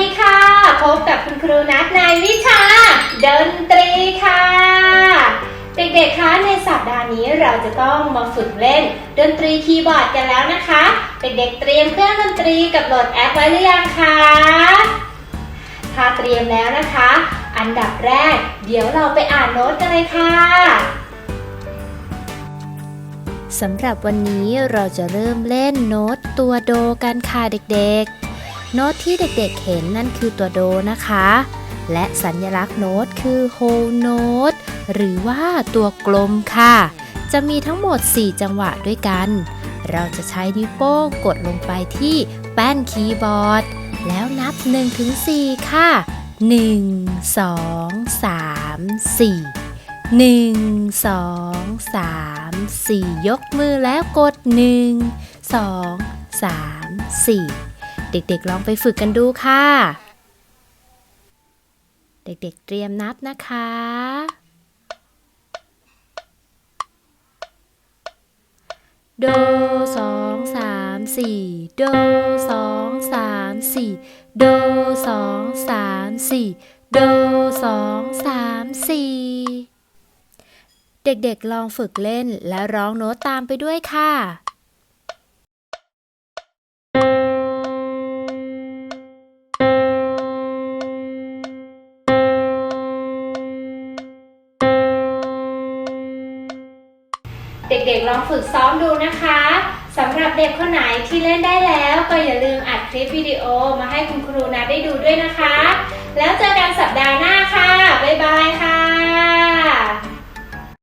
ดีค่ะ พบกับคุณครูนัทในวิชาดนตรีค่ะ เด็กๆ คะในสัปดาห์นี้เราจะต้องมาฝึกเล่น ดนตรีคีย์บอร์ดกันแล้วนะคะ เด็กๆ เตรียมเครื่องดนตรีกับโหลดแอปไว้หรือยังคะ ถ้าเตรียมแล้วนะคะ อันดับแรก เดี๋ยวเราไปอ่านโน้ตกันเลยค่ะสำหรับวันนี้เราจะเริ่มเล่นโน้ตตัวโดกันค่ะเด็กๆ โน้ตที่เด็กๆเห็นนั่นคือตัวโดนะคะ และสัญลักษณ์โน้ตคือโฮโน้ตหรือว่าตัวกลมค่ะ จะมีทั้งหมด 4 จังหวะด้วยกัน เราจะใช้นิ้วโป้งกดลงไปที่แป้นคีย์บอร์ด แล้วนับ 1-4 ค่ะ 1 2 3 4หนึ่งสองสามสี่ยกมือแล้วกดหนึ่งสองสามสี่ เด็กๆลองไปฝึกกันดูค่ะ เด็กๆเตรียมนับนะคะ โดสองสามสี่โดสองสามสี่โดสองสามสี่โดสองสามสี่เด็กๆลองฝึกเล่นและร้องโน้ตตามไปด้วยค่ะ เด็กๆลองฝึกซ้อมดูนะคะสำหรับเด็กคนไหนที่เล่นได้แล้ว ก็อย่าลืมอัดคลิปวิดีโอมาให้คุณครูนะได้ดูด้วยนะคะ แล้วเจอกันสัปดาห์หน้า